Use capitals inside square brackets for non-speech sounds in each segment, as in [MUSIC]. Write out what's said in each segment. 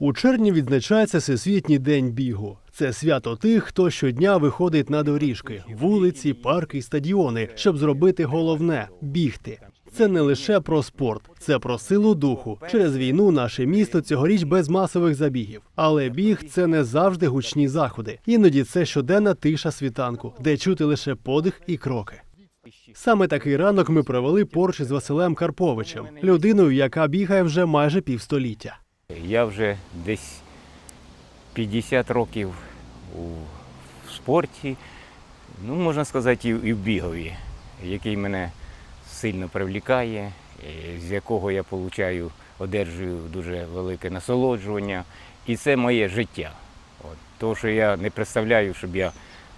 У червні відзначається Всесвітній день бігу. Це свято тих, хто щодня виходить на доріжки, вулиці, парки стадіони, щоб зробити головне бігти. Це не лише про спорт, це про силу духу. Через війну наше місто цьогоріч без масових забігів. Але біг це не завжди гучні заходи. Іноді це щоденна тиша світанку, де чути лише подих і кроки. Саме такий ранок ми провели поруч із Василем Карповичем, людиною, яка бігає вже майже півстоліття. Я вже десь 50 років у спорті, ну можна сказати, і в бігові, який мене сильно привлікає, з якого я получаю, одержую дуже велике насолоджування. І це моє життя. От. Тому що я не представляю, щоб я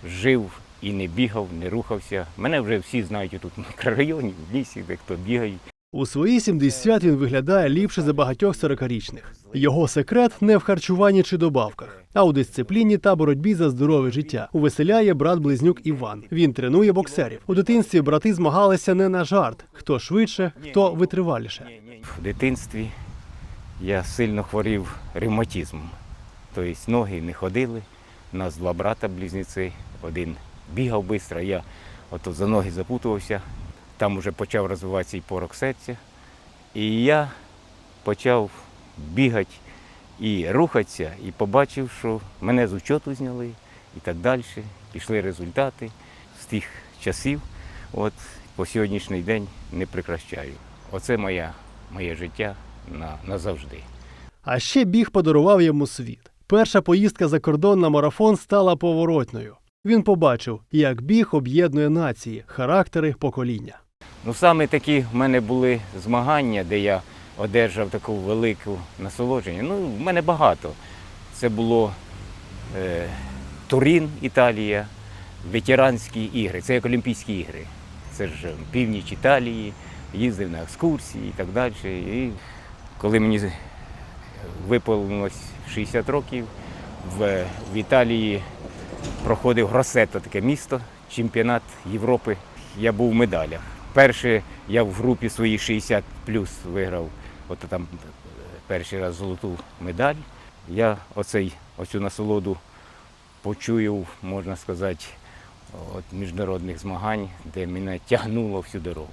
жив і не бігав, не рухався. Мене вже всі знають тут в [LAUGHS] мікрорайоні, в лісі, де хто бігає. У свої 70 він виглядає ліпше за багатьох 40-річних. Його секрет не в харчуванні чи добавках, а у дисципліні та боротьбі за здорове життя. Увеселяє брат-близнюк Іван. Він тренує боксерів. У дитинстві брати змагалися не на жарт: хто швидше, хто витриваліше. В дитинстві я сильно хворів ревматизмом. Тобто ноги не ходили. У нас два брата близнюці, один бігав швидко, я ото за ноги запутувався. Там вже почав розвиватися і порок серця. І я почав бігати і рухатися, і побачив, що мене з учету зняли і так далі. Пішли результати з тих часів. От по сьогоднішній день не прекращаю. Оце моя, моє життя на, назавжди. А ще біг подарував йому світ. Перша поїздка за кордон на марафон стала поворотною. Він побачив, як біг об'єднує нації, характери, покоління. Ну, саме такі в мене були змагання, де я одержав таку велику насолодження. Ну, в мене багато. Це було е, Турін, Італія, ветеранські ігри, це як Олімпійські ігри. Це ж північ Італії, їздив на екскурсії і так далі. І коли мені виповнилось 60 років, в, в Італії проходив Гросето, таке місто, чемпіонат Європи. Я був в медалях. Перше я в групі свої 60 плюс виграв, от там е, перший раз золоту медаль. Я оцей, оцю насолоду почув, можна сказати, от міжнародних змагань, де мене тягнуло всю дорогу.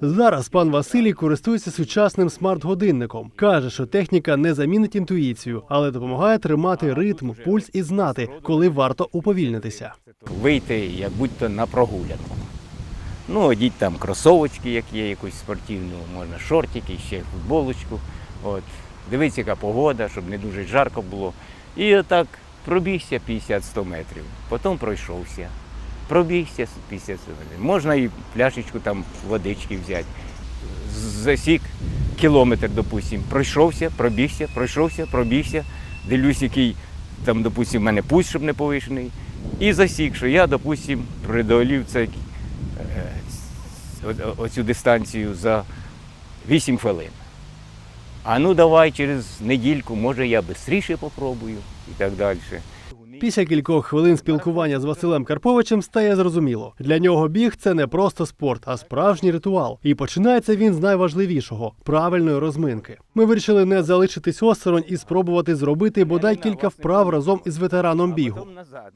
Зараз пан Василій користується сучасним смарт-годинником. Каже, що техніка не замінить інтуїцію, але допомагає тримати ритм, пульс і знати, коли варто уповільнитися. Вийти як будь-то на прогулянку. Ну, одіть там кросовочки, як є, якусь спортивну, можна шортики, ще футболочку. От. Дивіться, яка погода, щоб не дуже жарко було. І отак пробігся 50-100 метрів, потім пройшовся. Пробігся 50 метрів. Можна і пляшечку там водички взяти. Засік кілометр, допустим, пройшовся, пробігся, пройшовся, пробігся. Дивлюсь, який там, допустим, в мене пульс, щоб не повишений. І засік, що я, допустим, преодолів цей, оцю дистанцію за 8 хвилин. А ну давай через недільку, може я швидше попробую і так далі. Після кількох хвилин спілкування з Василем Карповичем стає зрозуміло. Для нього біг це не просто спорт, а справжній ритуал. І починається він з найважливішого правильної розминки. Ми вирішили не залишитись осторонь і спробувати зробити бодай кілька вправ разом із ветераном бігу.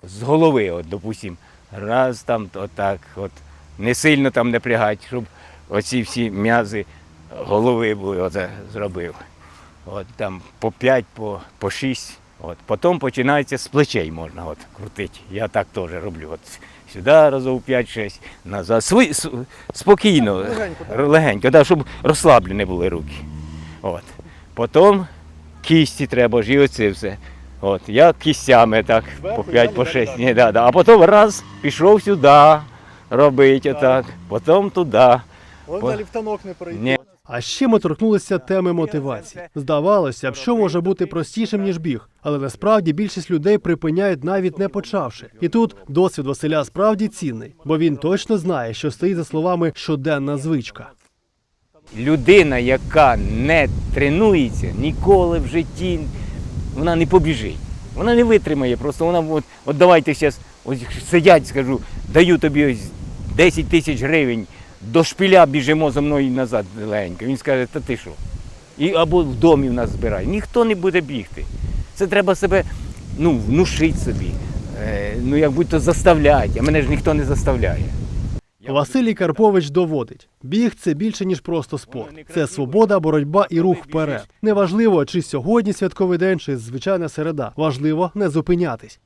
З голови, от, допустим, раз там, отак, от, не сильно там напрягати, щоб оці всі м'язи голови були, оце зробив. От там по 5, по, по 6. От. Потім починається з плечей можна от, крутити. Я так теж роблю. От, сюди разів 5-6, назад. Сви, с- спокійно, легенько, легенько да, щоб розслаблені були руки. От. Потім кісті треба ж і оце все. От, я кістями так, по 5, по 6. Ні, да, да. А потім раз пішов сюди робити отак, потім туди. По- ліфтанок не пройти. А ще ми торкнулися теми мотивації. Здавалося б, що може бути простішим ніж біг, але насправді більшість людей припиняють навіть не почавши. І тут досвід Василя справді цінний, бо він точно знає, що стоїть за словами щоденна звичка. Людина, яка не тренується, ніколи в житті вона не побіжить. Вона не витримає. Просто вона от, от давайте зараз ось сидять, скажу, даю тобі ось 10 тисяч гривень, до шпиля біжимо за мною назад легенько. Він скаже, та ти що? І або в домі в нас збирай. Ніхто не буде бігти. Це треба себе ну, внушити собі, е, ну як будь-то заставляти, а мене ж ніхто не заставляє. Василій Карпович доводить: біг це більше ніж просто спорт. Це свобода, боротьба і рух вперед. Неважливо, чи сьогодні святковий день, чи звичайна середа. Важливо не зупинятись.